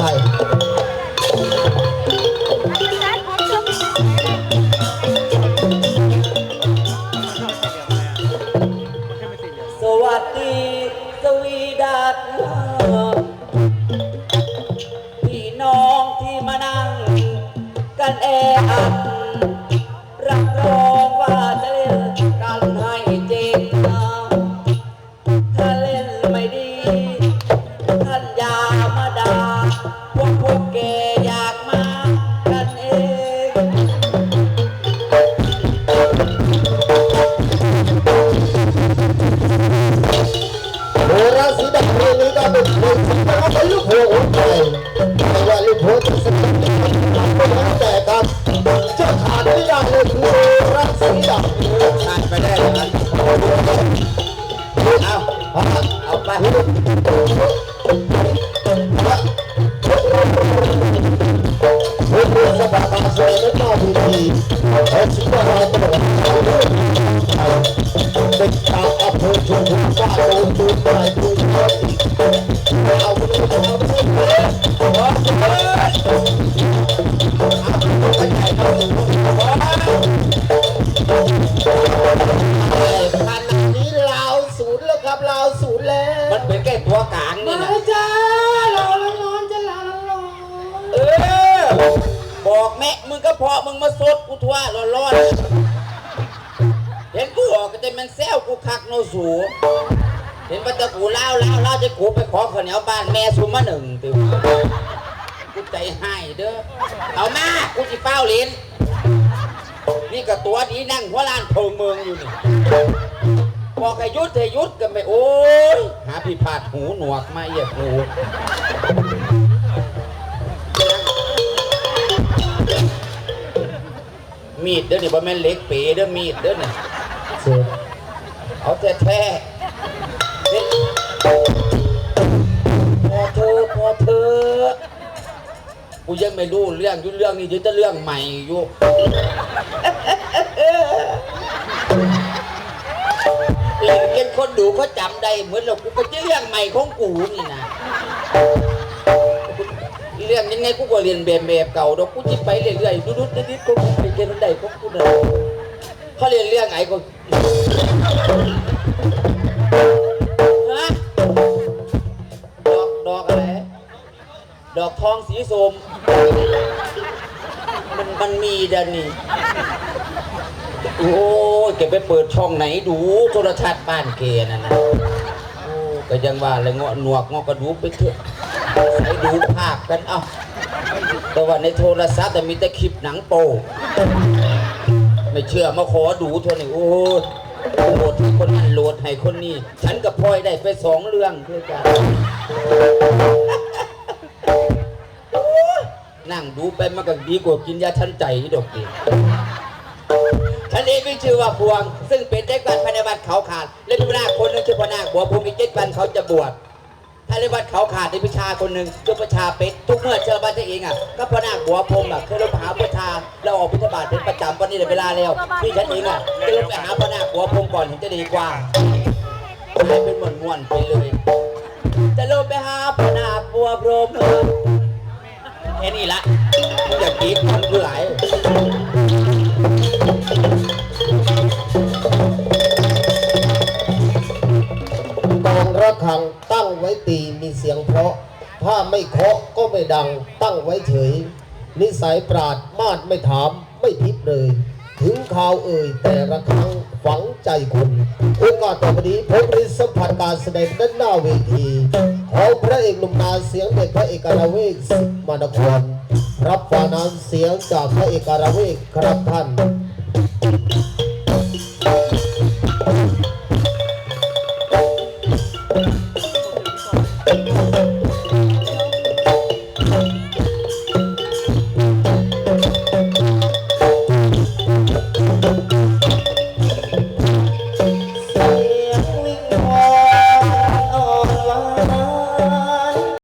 ไทยสวัสดีสวีดัตพี่น้องที่มานั่ง กันแออัดรับรองว่าจะเล่นกันให้เจริงถ้าเล่นไม่ดี เอ็กซ์ตร้าตลอดเป็นตาอัพเดทชุมฟ้าโดนดูไปดูไปเอาไปดูเอาไปดูขนาดนี้ลาวศูนย์แล้วครับลาวศูนย์แล้ว มันเป็นแค่ตัวกลางนี่มานะ จ้าเราละนอนจะลาละนอนเออ บอกแม่มึง ก็พอมึงมาสดกูทั่วร้อนๆเห็นกูออกก็จะมันแซวกูคักโนสูเห็นว่าแตะกูเล่าเล่าเล่าจะกูไปขอข้าวเหนียวบ้านแม่ซุมมาหนึ่งติวกูใจให้เด้อเอามากูจิเป้าลิ้นนี่ก็ตัวดีนั่งหัวลานโพงเมืองอยู่นี่บอกให้ยุดให้ยุดกันไปโอ้ยหาพิพาทหูหนวกมาเหยียบหู มีดเด้อนี่บ่แม่นเหล็กเป๋เด้อมีดเด้อนี่เสือเอาแท้แท้ๆเฮ็ดพอเธอพอเธอกูยังไม่รู้เรื่องอยุ่เรื่องนี้เดี๋ยวจะเรื่องใหม่อยู่เล่นเกนคนดูเขาจำได้เหมือนเรากูก็จะเรื่องใหม่ของกูนี่นะ เรื่องยังไงกูก็เรียนแบบแบบเก่าดอกกูจิไปเรื่อยๆดุดๆนิดๆก็กูไปเรียนได้ของกูนะเขาเรียนเรื่องไหนก็ฮะดอกดอกอะไรดอกทองสีส้มมันมันมีดยวนี่โอ้ยแกไปเปิดช่องไหนดูโทรทัศน์บ้านแกนั่นนะ ก็ยังว่าเลยเงาะหนวกเงาะกระดูกไปเถอะใส่ดูภาพกันเอ้าแต่ว่าในโทรศัพท์แต่มีแต่คลิปหนังโปไม่เชื่อมาขอดูเท่านี้โอ้ยโหลดให้คนนั้นโหลดให้คนนี้ ฉันกับพลอยได้ไปสองเรื่องด้วยกันนั่งดูไปมันก็ดีกว่ากินยาทันใจดอกดี ฉันเองมีชื่อว่าพวง ซึ่งเป็นเด็กบ้านภายในบ้านเขาขาดและมีพนาคคนหนึงชื่อพนาคบัวภูมิอีเจ็ดวันเขาจะบวชถ้าในวัดเขาขาดในพิชาคนหนึ่งคือประชาเป็ดทุกเมื่อเจอบ้านตัวเองอะก็พนาคหัวพรมอะเคยลงหาประชาแล้วออกพิธบาตเป็นประจำวันนี้เวลาแล้วนี่ฉันเองอะจะลงไปหาพนาคหัวพรมก่อนเห็นจะดีกว่าให้เป็นมวนมวนไปเลย จะลงไปหาพนาคหัวพรมแค่นี้ละอย่ากรีดมันคือห ไม่เคาะก็ไม่ดังตั้งไว้เฉย นิสัยปราดมาดไม่ถามไม่พิพเลย ถึงข่าวเอ่ยแต่ละครั้งฝังใจคุณโอกาสต่อไนี้ผมริสัมผัสการแสดงด้านหน้าเวทีของพระเอกหนุ่มนาเสียงเด็กพระเอกราเวกมานครรับฟานานเสียงจากพระเอกราเวกครับท่าน Thank you.